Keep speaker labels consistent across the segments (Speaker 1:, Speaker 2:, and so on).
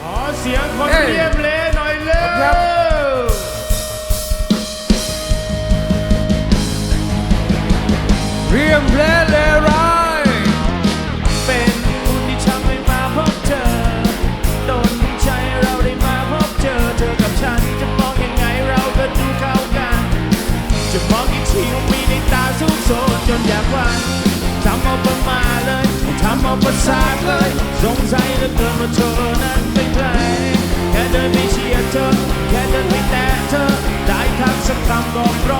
Speaker 1: ขอเสียงคน
Speaker 2: เยี่
Speaker 1: ยมเลหน่อยเร็ว
Speaker 2: เรียมเลเลไร
Speaker 1: เป็นบุญที่ทำให้มาพบเธอโดนใจเราได้มาพบเจอ เธอกับฉันจะมองยังไงเราก็ดูเข้ากัน จะมองอีกทีคงมีในตาสุกโซนจนอยากวันทำเอาประมาเลยทำเอาประสาทเลยสงสัยเหลือเกินว่าเธอนั้น แค่เดินไปแต่เธอได้ทักสักคำก็พรอ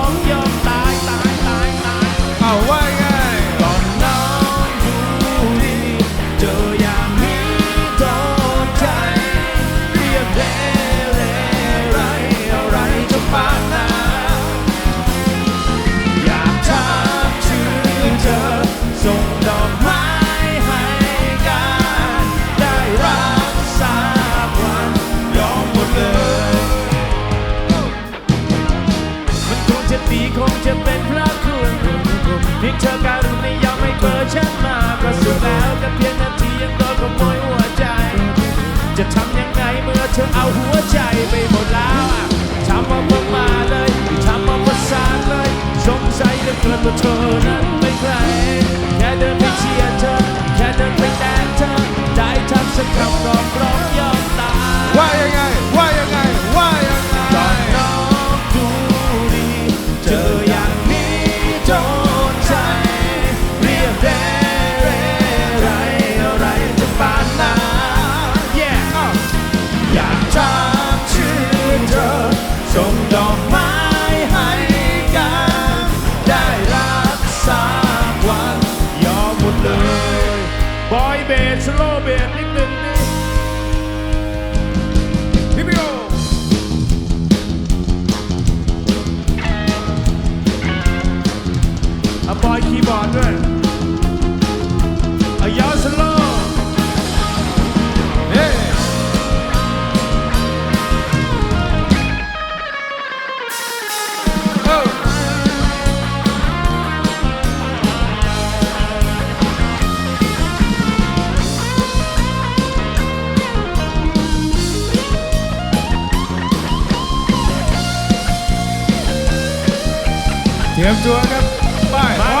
Speaker 1: returning บบสโลเบบนิดนึงดิ
Speaker 2: พี่พี่โอ้
Speaker 1: บอยคีย์บอร์ดด้วย Give to a vai.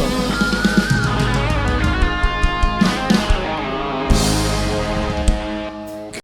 Speaker 2: บ